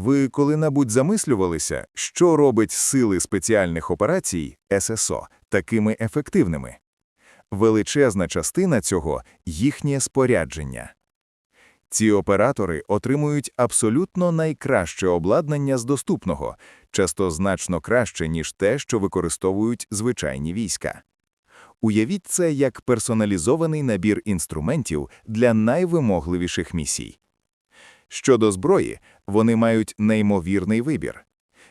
Ви коли-небудь замислювалися, що робить сили спеціальних операцій ССО такими ефективними? Величезна частина цього – їхнє спорядження. Ці оператори отримують абсолютно найкраще обладнання з доступного, часто значно краще, ніж те, що використовують звичайні війська. Уявіть це як персоналізований набір інструментів для найвимогливіших місій. Щодо зброї, вони мають неймовірний вибір.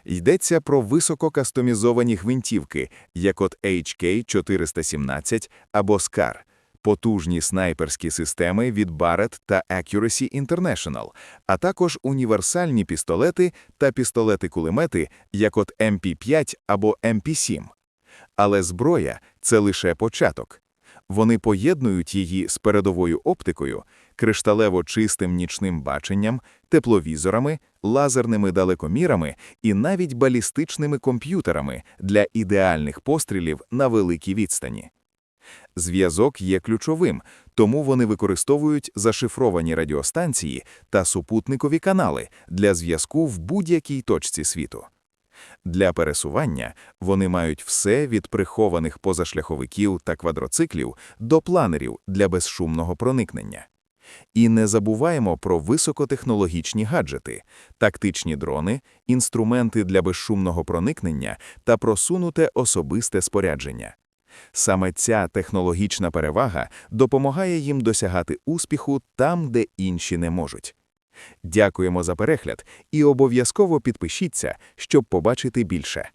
Йдеться про висококастомізовані гвинтівки, як от HK-417 або SCAR, потужні снайперські системи від Barrett та Accuracy International, а також універсальні пістолети та пістолети-кулемети, як от MP5 або MP7. Але зброя – це лише початок. Вони поєднують її з передовою оптикою, кришталево чистим нічним баченням, тепловізорами, лазерними далекомірами і навіть балістичними комп'ютерами для ідеальних пострілів на великій відстані. Зв'язок є ключовим, тому вони використовують зашифровані радіостанції та супутникові канали для зв'язку в будь-якій точці світу. Для пересування вони мають все від прихованих позашляховиків та квадроциклів до планерів для безшумного проникнення. І не забуваємо про високотехнологічні гаджети, тактичні дрони, інструменти для безшумного проникнення та просунуте особисте спорядження. Саме ця технологічна перевага допомагає їм досягати успіху там, де інші не можуть. Дякуємо за перегляд і обов'язково підпишіться, щоб побачити більше.